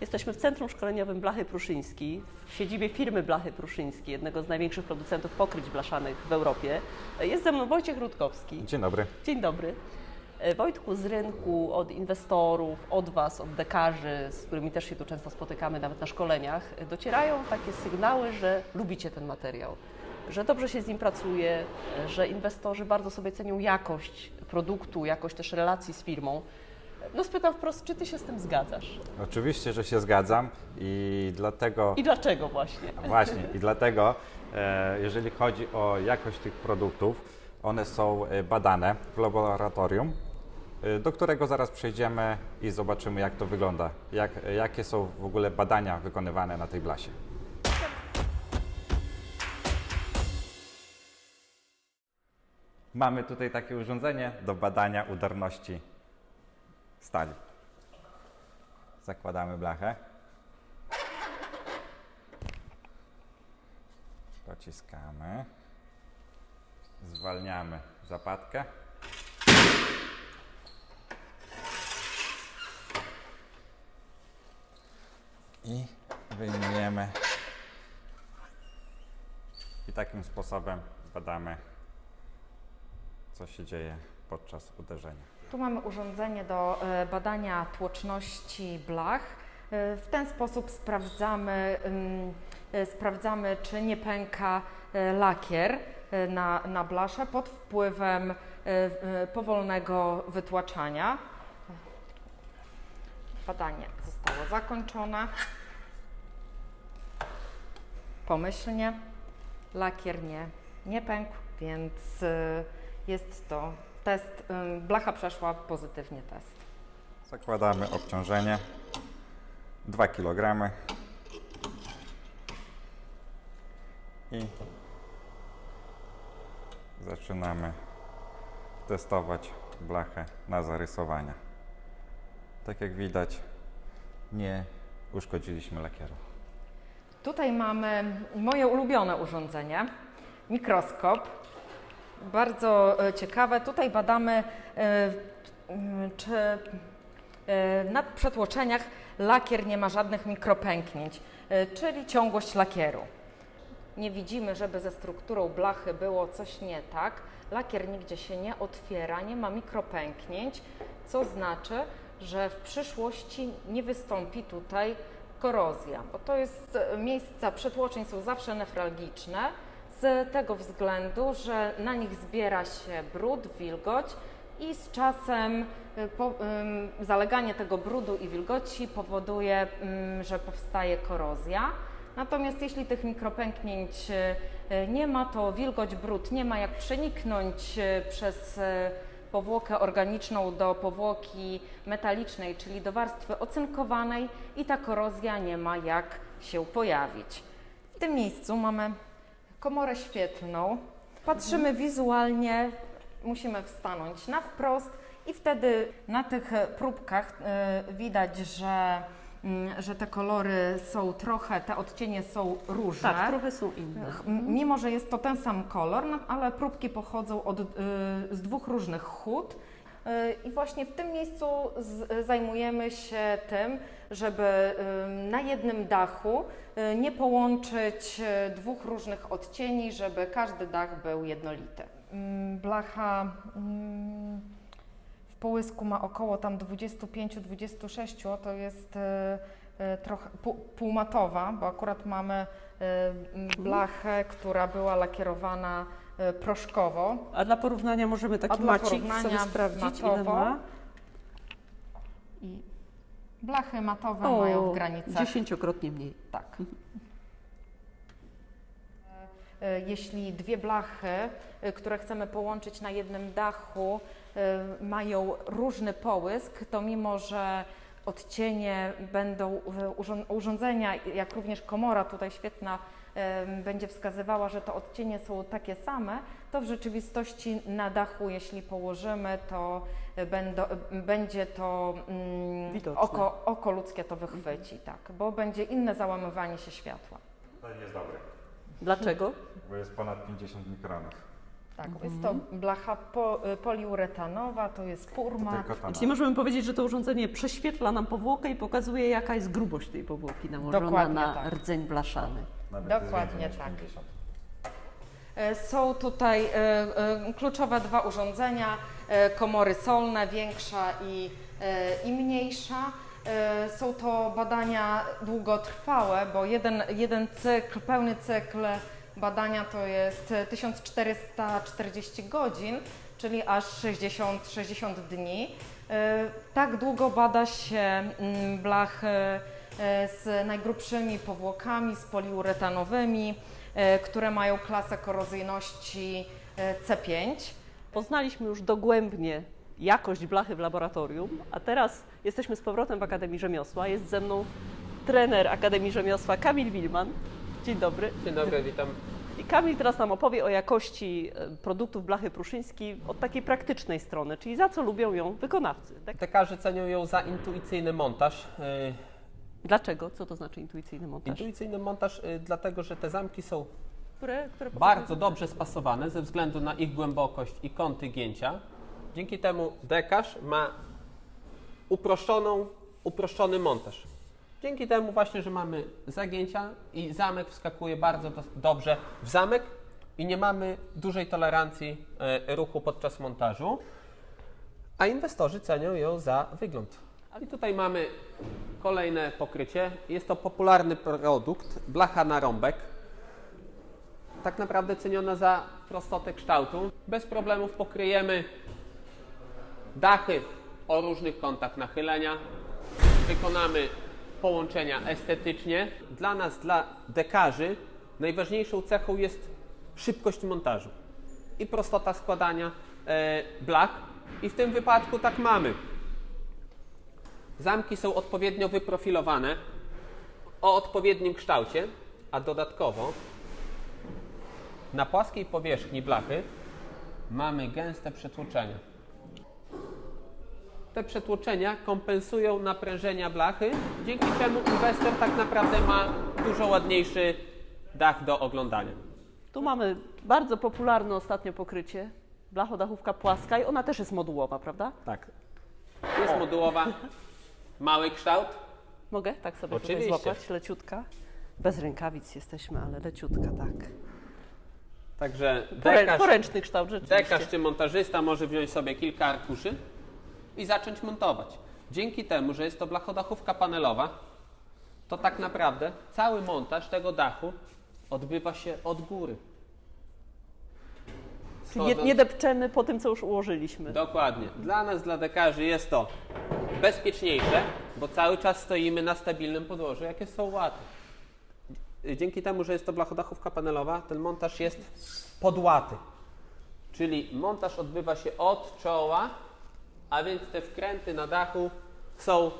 Jesteśmy w Centrum Szkoleniowym Blachy Pruszyński, w siedzibie firmy Blachy Pruszyński, jednego z największych producentów pokryć blaszanych w Europie. Jest ze mną Wojciech Rutkowski. Dzień dobry. Dzień dobry. E, Wojtku, z rynku, od inwestorów, od Was, od dekarzy, z którymi też się tu często spotykamy, nawet na szkoleniach, e, docierają takie sygnały, że lubicie ten materiał, że dobrze się z nim pracuje, e, że inwestorzy bardzo sobie cenią jakość produktu, jakość też relacji z firmą. No spytam wprost, czy Ty się z tym zgadzasz? Oczywiście, że się zgadzam i dlatego I dlaczego właśnie? właśnie i dlatego e, jeżeli chodzi o jakość tych produktów, one są e, badane w laboratorium, e, do którego zaraz przejdziemy i zobaczymy jak to wygląda, jak, jakie są w ogóle badania wykonywane na tej blasie. Mamy tutaj takie urządzenie do badania udarności stali. Zakładamy blachę. Pociskamy. Zwalniamy zapadkę. I wyjmujemy. I takim sposobem badamy, co się dzieje podczas uderzenia. Tu mamy urządzenie do e, badania tłoczności blach. E, W ten sposób sprawdzamy, e, sprawdzamy czy nie pęka lakier na, na blasze pod wpływem powolnego wytłaczania. Badanie zostało zakończone. Pomyślnie lakier nie, nie pękł, więc jest to test. Blacha przeszła pozytywnie test. Zakładamy obciążenie 2 kg i zaczynamy testować blachę na zarysowania. Tak jak widać, nie uszkodziliśmy lakieru. Tutaj mamy moje ulubione urządzenie, mikroskop. Bardzo e, ciekawe. Tutaj badamy, e, czy e, na przetłoczeniach lakier nie ma żadnych mikropęknięć, czyli ciągłość lakieru. Nie widzimy, żeby ze strukturą blachy było coś nie tak. Lakier nigdzie się nie otwiera, nie ma mikropęknięć, co znaczy, że w przyszłości nie wystąpi tutaj korozja, bo to jest miejsca przetłoczeń są zawsze newralgiczne z tego względu, że na nich zbiera się brud, wilgoć i z czasem y, po, zaleganie tego brudu i wilgoci powoduje, że powstaje korozja. Natomiast jeśli tych mikropęknięć y, nie ma, to wilgoć, brud nie ma jak przeniknąć y, przez powłokę organiczną do powłoki metalicznej, czyli do warstwy ocynkowanej i ta korozja nie ma jak się pojawić. W tym miejscu mamy komorę świetlną. Patrzymy wizualnie, musimy wstanąć na wprost i wtedy na tych próbkach e, widać, że, mm, że te kolory są trochę, te odcienie są różne. Tak, trochę są inne. Mimo, że jest to ten sam kolor, no, ale próbki pochodzą od, y, z dwóch różnych hut. I właśnie w tym miejscu zajmujemy się tym, żeby na jednym dachu y, nie połączyć y, dwóch różnych odcieni, żeby każdy dach był jednolity. Blacha w połysku ma około tam 25-26, to jest y, trochę pół, półmatowa, bo akurat mamy blachę, która była lakierowana proszkowo. A dla porównania możemy taki macik sobie sprawdzić, ile ma. I blachy matowe mają w granicach. dziesięciokrotnie mniej. Tak. E, Jeśli dwie blachy, e, które chcemy połączyć na jednym dachu, e, mają różny połysk, to mimo, że odcienie będą e, urząd- urządzenia, jak również komora tutaj świetna e, będzie wskazywała, że te odcienie są takie same, to w rzeczywistości na dachu, jeśli położymy, to e, będą, będzie to mm, Widoczne. oko, oko ludzkie to wychwyci, tak, bo będzie inne załamywanie się światła. To nie jest dobre, Dlaczego? bo jest ponad 50 mikronów. Tak, jest to blacha po, y, poliuretanowa, to jest purmat. To Czyli możemy powiedzieć, że to urządzenie prześwietla nam powłokę i pokazuje, jaka jest grubość tej powłoki nałożona Dokładnie na tak. rdzeń blaszany. nawet Dokładnie tak. 50. E, Są tutaj e, e, kluczowe dwa urządzenia, e, komory solne, większa i, e, i mniejsza. E, Są to badania długotrwałe, bo jeden, jeden cykl, pełny cykl badania to jest 1440 godzin, czyli aż 60, 60 dni. E, Tak długo bada się mm, blachy e, z najgrubszymi powłokami, z poliuretanowymi, e, które mają klasę korozyjności e, C5. Poznaliśmy już dogłębnie jakość blachy w laboratorium, a teraz jesteśmy z powrotem w Akademii Rzemiosła. Jest ze mną trener Akademii Rzemiosła Kamil Wilman. Dzień dobry. Dzień dobry, witam. I Kamil teraz nam opowie o jakości e, produktów blachy pruszyńskiej od takiej praktycznej strony, czyli za co lubią ją wykonawcy. Tak? Dekarze cenią ją za intuicyjny montaż. Yy, Dlaczego? Co to znaczy intuicyjny montaż? Intuicyjny montaż, yy, dlatego że te zamki są Które, które bardzo dobrze spasowane ze względu na ich głębokość i kąty gięcia. Dzięki temu dekarz ma uproszczoną, uproszczony montaż. Dzięki temu właśnie, że mamy zagięcia i zamek wskakuje bardzo do, dobrze w zamek i nie mamy dużej tolerancji e, ruchu podczas montażu, a inwestorzy cenią ją za wygląd. I tutaj mamy kolejne pokrycie. Jest to popularny produkt, blacha na rąbek tak naprawdę ceniona za prostotę kształtu. Bez problemów pokryjemy dachy o różnych kątach nachylenia. Wykonamy połączenia estetycznie. Dla nas, dla dekarzy, najważniejszą cechą jest szybkość montażu i prostota składania e, blach. I w tym wypadku tak mamy. Zamki są odpowiednio wyprofilowane o odpowiednim kształcie, a dodatkowo na płaskiej powierzchni blachy mamy gęste przetłoczenia. Te przetłoczenia kompensują naprężenia blachy, dzięki czemu inwestor tak naprawdę ma dużo ładniejszy dach do oglądania. Tu mamy bardzo popularne ostatnio pokrycie, blachodachówka płaska i ona też jest modułowa, prawda? Tak. Jest modułowa, mały kształt. Mogę tak sobie tutaj Oczywiście. złapać, leciutka? Bez rękawic jesteśmy, ale leciutka, tak. Także Porę, dekarz, poręczny kształt rzeczywiście. dekarz czy montażysta może wziąć sobie kilka arkuszy i zacząć montować. Dzięki temu, że jest to blachodachówka panelowa, to tak naprawdę cały montaż tego dachu odbywa się od góry. Czyli nie, nie depczemy po tym, co już ułożyliśmy. Dokładnie. Dla nas, dla dekarzy jest to bezpieczniejsze, bo cały czas stoimy na stabilnym podłożu, jakie są łaty. Dzięki temu, że jest to blachodachówka panelowa, ten montaż jest podłaty. Czyli montaż odbywa się od czoła, a więc te wkręty na dachu są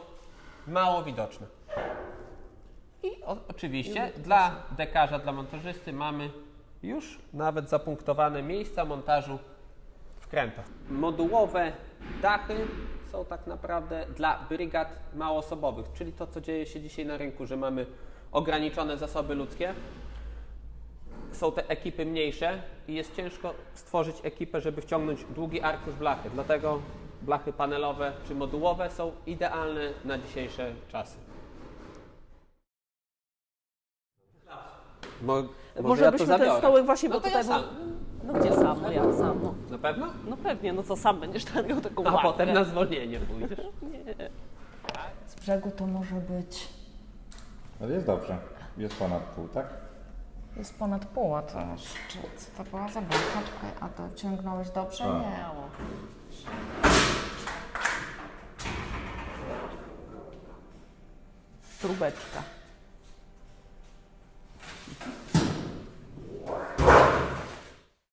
mało widoczne. I o, oczywiście dla dekarza, dla montażysty mamy już nawet zapunktowane miejsca montażu wkrętach. Modułowe dachy są tak naprawdę dla brygad małoosobowych, czyli to, co dzieje się dzisiaj na rynku, że mamy ograniczone zasoby ludzkie. Są te ekipy mniejsze i jest ciężko stworzyć ekipę, żeby wciągnąć długi arkusz blachy. Dlatego blachy panelowe czy modułowe są idealne na dzisiejsze czasy. Mo, Może, ja to byśmy ten stołek właśnie, No bo to tutaj... ja sam. No gdzie sam? No ja sam. No, Na pewno? no pewnie, no co sam będziesz tam miał taką A ławkę. potem na zwolnienie pójdziesz. Z brzegu to może być, Ale jest dobrze. Jest ponad pół, tak? jest ponad pół, a to czy, co to była za? Czekaj, a to ciągnąłeś dobrze? Tak. Nie. Trubeczka.